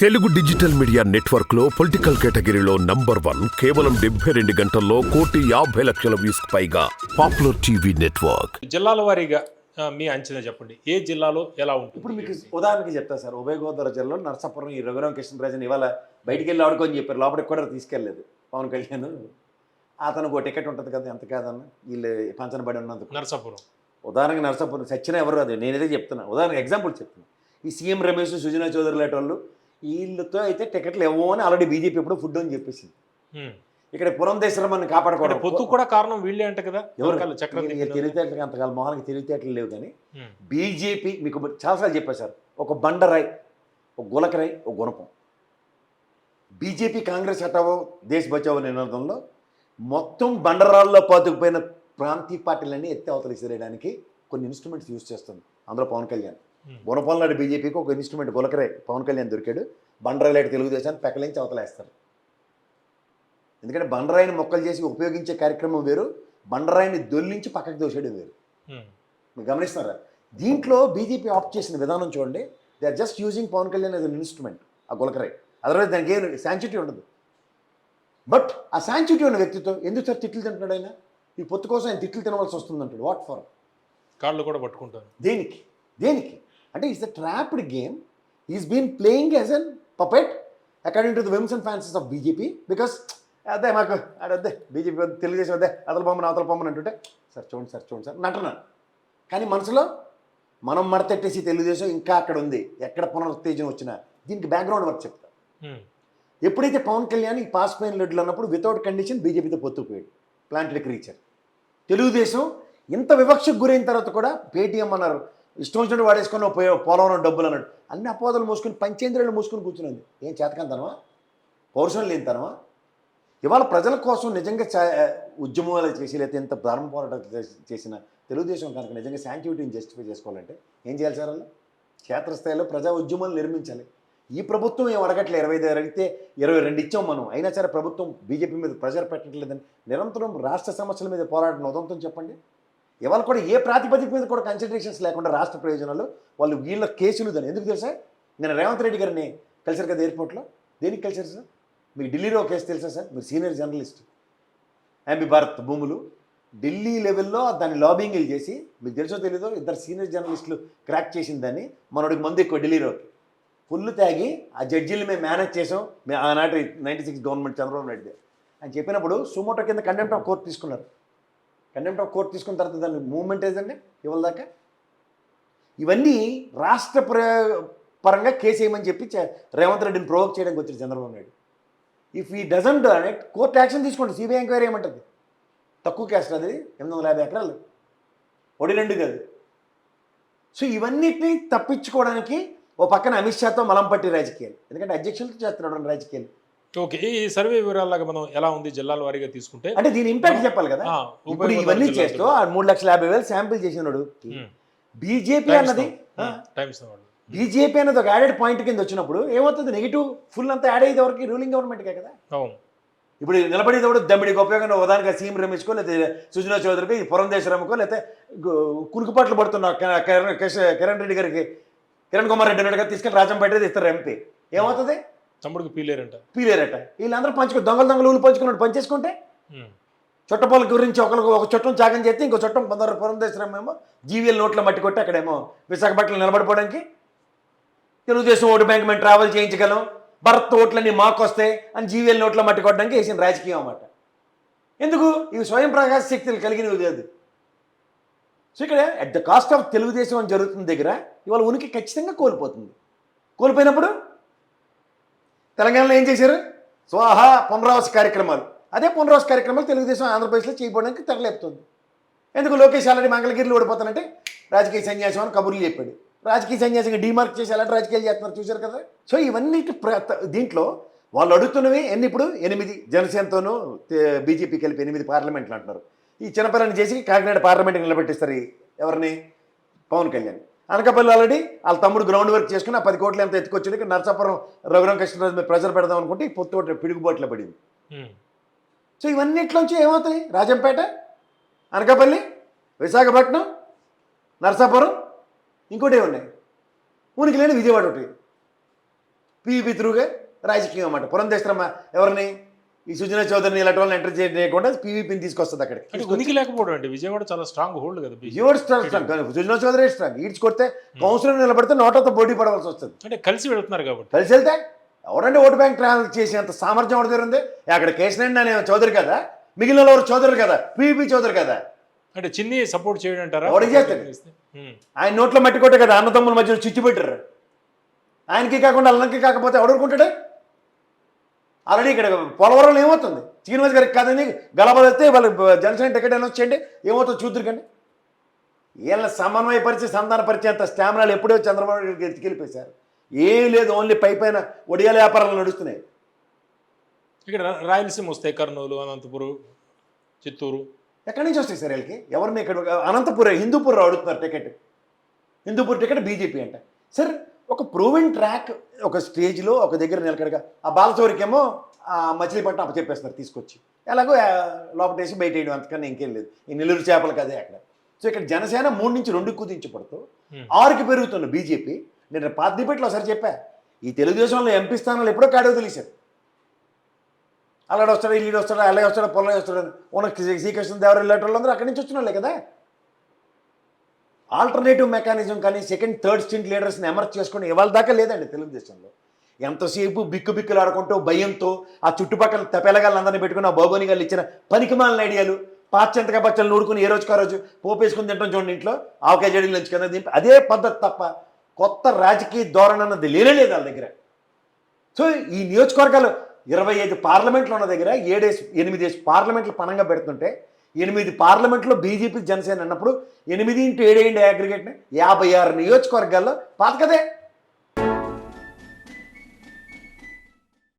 Telugu digital media నెట్వర్క్లో political కేటగిరీలో number one కేవలం డెబ్బై రెండు గంటల్లో కోటి యాభై లక్షల వ్యూస్ పైగా పాపులర్ టీవీ నెట్వర్క్. జిల్లాల వారీగా ఆ, మీ అంచనా చెప్పండి. ఏ జిల్లాలో ఎలా ఉంటుంది? ఇప్పుడు మీకు ఉదాహరణకి చెప్తా సార్ ఉభయ గోదావరి జిల్లాలో నరసాపురం ఈ రఘురామ కృష్ణరాజన్ ఇవాళ బయటికి వెళ్ళి ఆడుకొని చెప్పారు. లోపలికి కూడా తీసుకెళ్ళలేదు పవన్ కళ్యాణ్. అతనికి ఒక టికెట్ ఉంటుంది కదా ఎంత కాదన్న? వీళ్ళు పంచనబడి ఉన్నందుకు. నరసాపురం. ఉదాహరణకి నరసాపురం సచ్చిన ఎవరు అది నేనైతే చెప్తున్నా. ఉదాహరణకి ఎగ్జాంపుల్ చెప్తున్నా. ఈ సీఎం రమేష్ సుజనా చౌదరి లాంటి వాళ్ళు వీళ్ళతో అయితే టికెట్లు ఇవ్వము అని ఆల్రెడీ బీజేపీ ఇప్పుడు ఫుడ్ అని చెప్పేసింది. ఇక్కడ పురంధేశ్వరమ్మని అంటే కాపాడుకోవడం పొత్తు కూడా కారణం వీళ్ళే అంట కదా? ఎవరు? తెలివితేటలకి అంతకాలం మొహానికి తెలివితేటలు లేవు కానీ. బీజేపీ మీకు చాలాసార్లు చెప్పారు సార్ ఒక బండరాయ్ ఒక గులకరాయ్ ఒక గుణపం బీజేపీ కాంగ్రెస్ హటావో దేశ్ బచావో నినాదంలో మొత్తం బండరాల్లో పాతుకుపోయిన ప్రాంతీయ పార్టీలన్నీ ఎత్తి అవతల విసిరేయడానికి కొన్ని ఇన్స్ట్రుమెంట్స్ యూజ్ చేస్తుంది అందులో పవన్ కళ్యాణ్. Hmm. గుణపం నాడు బీజేపీకి ఒక ఇన్స్ట్రుమెంట్ గులకరే పవన్ కళ్యాణ్ దొరికాడు. బండరాయిలాంటి తెలుగుదేశాన్ని పెకలించి అవతలేస్తారు. ఎందుకంటే బండరాయిని మొక్కలు చేసి ఉపయోగించే కార్యక్రమం వేరు బండరాయిని దొల్లించి పక్కకు దోసేయడం వేరు. హ్మ్. మీరు గమనిస్తున్నారా? దీంట్లో బీజేపీ ఆప్ట్ చేసిన విధానం చూడండి. They are just using Pawan Kalyan as an instrument ఆ గులకరై. అదర్వైజ్ దానికి ఏం శాంచుటీ ఉండదు. బట్ ఆ శాంచుటీ ఉన్న వ్యక్తితో ఎందుకు సార్ తిట్లు తింటున్నాడు ఆయన? ఈ పొత్తు కోసం ఆయన తిట్లు తినవలసి వస్తుంది అంటాడు వాట్ ఫర్ కాళ్ళు కూడా పట్టుకుంటారు దేనికి? దేనికి? అంటే it's the trapped game is been playing as an puppet according to the whims and fancies of BJP because అదే మాకు అదే బీజేపీ తెలుగుదేశం వద్దే అతల బొమ్మను అవతల బొమ్మను అంటుంటే సార్ చూడండి సార్ చూడండి సార్ నటన కానీ మనసులో మనం మడతెట్టేసి తెలుగుదేశం ఇంకా అక్కడ ఉంది. ఎక్కడ పునరుత్తేజం వచ్చినా దీనికి బ్యాక్గ్రౌండ్ వర్క్ చెప్తా. హ్మ్. ఎప్పుడైతే పవన్ కళ్యాణ్ ఈ పాస్ పోయిన లెడ్లు అన్నప్పుడు వితౌట్ కండిషన్ బీజేపీతో పొత్తుకుపోయాడు ప్లాంటెడ్ క్రీచర్ తెలుగుదేశం ఇంత వివక్షకు గురైన తర్వాత కూడా పేటీఎం అన్నారు ఇష్టం వచ్చినట్టు వాడేసుకుని పోయే- పోలవరం డబ్బులు అన్నాడు. అన్ని అపోదలు మూసుకుని పంచేంద్రియాలు మూసుకుని కూర్చున్నది ఏం చేతకంతనమా పౌరుషం లేనితనమా ఇవాళ ప్రజల కోసం నిజంగా ఉద్యమాలు చేసి లేకపోతే ఇంత ధర్మ పోరాటాలు చేసిన తెలుగుదేశం కనుక నిజంగా శాంటివిటీని జస్టిఫై చేసుకోవాలంటే ఏం చేయాలి సార్ వాళ్ళు? క్షేత్రస్థాయిలో ప్రజా ఉద్యమాలు నిర్మించాలి. ఈ ప్రభుత్వం ఏం అడగట్లే ఇరవై ఐదు అడిగితే ఇరవై రెండు ఇచ్చాం మనం. అయినా సరే ప్రభుత్వం బీజేపీ మీద ప్రెజర్ పెట్టట్లేదని నిరంతరం రాష్ట్ర సమస్యల మీద పోరాటం ఉదంతం చెప్పండి. ఇవాళ కూడా ఏ ప్రాతిపదిక మీద కూడా కన్సిడరేషన్స్ లేకుండా రాష్ట్ర ప్రయోజనాలు వాళ్ళు వీళ్ళ కేసులు దాన్ని ఎందుకు తెలుసా? నేను రేవంత్ రెడ్డి గారిని కలిసారు కదా ఎయిర్పోర్ట్లో. దేనికి కలిసారు సార్? మీకు ఢిల్లీలో కేసు తెలుసా సార్? మీరు సీనియర్ జర్నలిస్ట్. ఎంబీ భారత్ భూములు. ఢిల్లీ లెవెల్లో దాన్ని లాబింగ్ చేసి మీకు తెలుసో తెలీదో ఇద్దరు సీనియర్ జర్నలిస్టులు క్రాక్ చేసిన దాన్ని మనోడికి మందు ఎక్కువ ఢిల్లీలోకి. ఫుల్ తాగి ఆ జడ్జీలు మేము మేనేజ్ చేసాం. మేము ఆనాటి ninety six government Chandrababu Naidu అని చెప్పినప్పుడు సుమోటో కింద కండెంప్ట్ ఆఫ్ కోర్టు తీసుకున్నారు. కంటెంప్ట్ ఆఫ్ కోర్ట్ తీసుకున్న తర్వాత దాని మూమెంట్ ఏదండి ఇవాళ దాకా? ఇవన్నీ రాష్ట్ర పరంగా కేసు వేయమని చెప్పి రేవంత్ రెడ్డిని ప్రొవోక్ చేయడానికి వచ్చారు Chandrababu Naidu. If he doesn't done it court action తీసుకోండి. సిబిఐ ఎంక్వైరీ ఏమంటుంది? తక్కువ క్యాస్ట్ అది ఎనిమిది వందల యాభై ఎకరాలు. ఒడి రెండు కాదు. సో ఇవన్నిటిని తప్పించుకోవడానికి ఓ పక్కన అమిత్ షాతో మలం పట్టి రాజకీయాలు. ఎందుకంటే అధ్యక్షులతో చేస్తున్నాడు రాజకీయాలు. ఓకే ఈ సర్వే వివరాలాగా మనం ఎలా ఉంది జిల్లాల వారీగా తీసుకుంటే అంటే దీని ఇంపాక్ట్ చెప్పాలి కదా? ఇప్పుడు ఇవన్నీ చేస్తూ. ఆ మూడు లక్షల యాభై వేలు శాంపిల్ చేసినాడు. బీజేపీ అన్నది. బీజేపీ అన్నది ఒక యాడెడ్ పాయింట్ కింద వచ్చినప్పుడు ఏమవుతుంది? నెగిటివ్ ఫుల్ అంతా యాడ్ అయ్యేది ఎవరికి? రూలింగ్ గవర్నమెంట్కే కదా? అవును. ఇప్పుడు నిలబడేది కూడా దమ్మిడికి ఉపయోగంగా ఉదాహరణగా సీఎం రమేష్కో లేకపోతే సుజనా చౌదరికి పురంధేశ్వరమ్మకో లేకపోతే కునుకుపాట్లు పడుతున్న కిరణ్ రెడ్డి గారికి కిరణ్ కుమార్ రెడ్డి అన్నట్టుగా తీసుకెళ్ళి రాజంపేట ఇస్తారు ఎంపీ. ఏమవుతుంది? తమ్ముడికి పీలేరంట. పీలేరట. వీళ్ళందరూ పంచుకో దొంగలు దొంగలు ఊళ్ళు పంచుకున్నాడు. పంచేసుకుంటే. చుట్టపాల గురించి ఒకరికి ఒక చుట్టం త్యాగం చేస్తే ఇంకో చుట్టం పొందారు పురంధేశ్వరం ఏమో జీవీఎల్ నోట్లో మట్టి కొట్టి అక్కడేమో విశాఖపట్నం నిలబడిపోవడానికి తెలుగుదేశం ఓటు బ్యాంక్ మేము ట్రావెల్ చేయించగలం. భరత్ ఓట్లన్నీ మాకు వస్తాయి అని జీవీఎల్ నోట్లో మట్టి కొట్టడానికి వేసిన రాజకీయం అన్నమాట. ఎందుకు? ఇవి స్వయం ప్రకాశ శక్తులు కలిగినవి లేదు సో ఇక్కడ at the cost of Telugu Desam అని జరుగుతున్న దగ్గర ఇవాళ ఉనికి ఖచ్చితంగా కోల్పోతుంది. కోల్పోయినప్పుడు తెలంగాణలో ఏం చేశారు? స్వాహా పునరావాస కార్యక్రమాలు. అదే పునరావాస కార్యక్రమాలు తెలుగుదేశం ఆంధ్రప్రదేశ్లో చేయబడడానికి తెరలేపుతుంది. ఎందుకు లోకేష్ ఆల్రెడీ మంగళగిరిలో ఓడిపోతానంటే రాజకీయ సన్యాసం అని కబుర్లు చెప్పాడు. రాజకీయ సన్యాసంగా డీమార్క్ చేసి అలాంటి రాజకీయాలు చేస్తున్నారు చూశారు కదా? సో ఇవన్నీ ప్ర- దీంట్లో వాళ్ళు అడుగుతున్నవి ఎన్ని ఇప్పుడు? ఎనిమిది జనసేనతోనూ బీజేపీ కలిపి ఎనిమిది పార్లమెంట్లు అంటున్నారు. ఈ చిన్నపిల్లని చేసి కాకినాడ పార్లమెంట్కి నిలబెట్టిస్తారు ఎవరిని? పవన్ కళ్యాణ్ అనకాపల్లి ఆల్రెడీ వాళ్ళ తమ్ముడు గ్రౌండ్ వర్క్ చేసుకుని ఆ పది కోట్లు ఎంత ఎత్తుకొచ్చింది ఇక్కడ నరసాపురం రఘురామ కృష్ణరాజు మీద ప్రెజర్ పెడదాం అనుకుంటే ఈ పొత్తు పిడుగుబాట్లో పడింది. సో ఇవన్నిట్లోంచి ఏమవుతాయి? రాజంపేట అనకాపల్లి విశాఖపట్నం నరసాపురం ఇంకోటి ఉన్నాయి ఊనికి లేని విజయవాడ ఒకటి. పీవీపీ త్రూగా రాజకీయం అన్నమాట. పురంధేశ్వరమ్మ ఎవరిని? ఈ సుజనా చౌదరిని ఇలాంటి వాళ్ళని ఎంటర్ చేయకుండా పీవీపీని తీసుకొస్తుంది అక్కడికి. అంటే ఉనికి లేకపోవడం అంటే విజయవాడ చాలా స్ట్రాంగ్ హోల్డ్ కదా. విజయవాడ స్ట్రాంగ్ స్ట్రాంగ్ కానీ సుజనా చౌదరి స్ట్రాంగ్ ఈడ్చి కొడితే కౌన్సిలర్ నిలబడితే నోటతో పోటీ పడవలసి వస్తుంది. అంటే కలిసి వెళ్తున్నారు కాబట్టి. కలిసి వెళ్తే ఎవరంటే ఓటు బ్యాంక్ ట్రావెల్ చేసేంత సామర్థ్యం ఎవరి దగ్గర ఉంది? అక్కడ కేసినేని అనే చౌదరి కదా? మిగిలిన వాళ్ళు ఎవరు? చౌదరి కదా? పీవీపీ చౌదరి కదా? అంటే చిన్ని సపోర్ట్ చేయడం అంటారా? ఎవరికి చేస్తాడు? ఉమ్. ఆయన నోట్లో మట్టి కొట్టే కదా అన్నదమ్ముల మధ్యలో చిచ్చు పెట్టారు. ఆయనకి కాకుండా అల్లకి కాకపోతే ఎవడుకుంటాడు ఆల్రెడీ ఇక్కడ పోలవరంలో ఏమవుతుంది? శ్రీనివాస్ గారికి కాదని గలబలిస్తే వాళ్ళు జనసేన టికెట్ అనౌన్స్ చేయండి. ఏమవుతుంది చూద్దరు కానీ? వీళ్ళని సమన్వయపరిచి సంధానపరిచే అంత స్టామినాలు ఎప్పుడో చంద్రబాబు నాయుడు ఎత్తుకెళ్ళిపోయారు ఏం లేదు ఓన్లీ పై పైన ఒడియాల వ్యాపారాలు నడుస్తున్నాయి. ఇక్కడ రాయలసీమ వస్తాయి కర్నూలు అనంతపురం చిత్తూరు. ఎక్కడి నుంచి వస్తాయి సార్ వీళ్ళకి? ఎవరిని ఇక్కడ అనంతపురం హిందూపూర్ అడుగుతున్నారు టికెట్. హిందూపూర్ టికెట్ బీజేపీ అంట. సార్ ఒక ప్రూవెన్ ట్రాక్ ఒక స్టేజ్లో ఒక దగ్గర నిలకడగా ఆ బాలచౌరికేమో ఆ మచిలీపట్నం అప్ప చెప్పేస్తున్నారు తీసుకొచ్చి. ఎలాగో లోపటేసి బయట వేయడం అంతకన్నా ఇంకేం లేదు. ఈ నెల్లూరు చేపలు కదే అక్కడ. సో ఇక్కడ జనసేన మూడు నుంచి రెండు కుదించబడుతూ. ఆరుకి పెరుగుతున్న బీజేపీ నేను పాత డిబేట్లో ఒకసారి చెప్పా ఈ తెలుగుదేశంలో ఎంపీ స్థానాలు ఎప్పుడో కాడో తెలిసారు. అలాడు వస్తాడు ఇల్లు వస్తాడు అలాగే వస్తాడు పొల్లయ్య వస్తాడు ఉన్న శ్రీకృష్ణ దేవర ఇలాంటి వాళ్ళందరూ అక్కడి నుంచి వచ్చిన వాళ్ళే కదా. ఆల్టర్నేటివ్ మెకానిజం కానీ సెకండ్ థర్డ్ స్టింట్ లీడర్స్ని ఎమర్జ్ చేసుకుని ఇవాళ దాకా లేదండి తెలుగుదేశంలో. ఎంతసేపు బిక్కు బిక్కులు ఆడుకుంటూ భయంతో ఆ చుట్టుపక్కల తెపెలగాళ్ళందరినీ పెట్టుకుని ఆ భౌగోళిక గారు ఇచ్చిన పనికిమాలిన ఐడియాలు పాశ్చంతక బచ్చలు నూడుకుని ఏ రోజుకో రోజు పోపేసుకుని తింటాం చూడండి ఇంట్లో ఆవకాయ జడీలు నుంచి కింద దింపి అదే పద్ధతి తప్ప కొత్త రాజకీయ ధోరణి అన్నది లేనే లేదు వాళ్ళ దగ్గర. సో ఈ నియోజకవర్గాలు ఇరవై ఐదు పార్లమెంట్లు ఉన్న దగ్గర ఏడేసి ఎనిమిది పార్లమెంట్లు పనంగా పెడుతుంటే ఎనిమిది పార్లమెంట్లో బీజేపీ జనసేన అన్నప్పుడు ఎనిమిది ఇంటూ ఏడేయండి అగ్రిగేట్ని యాభై ఆరు నియోజకవర్గాల్లో పాత కదే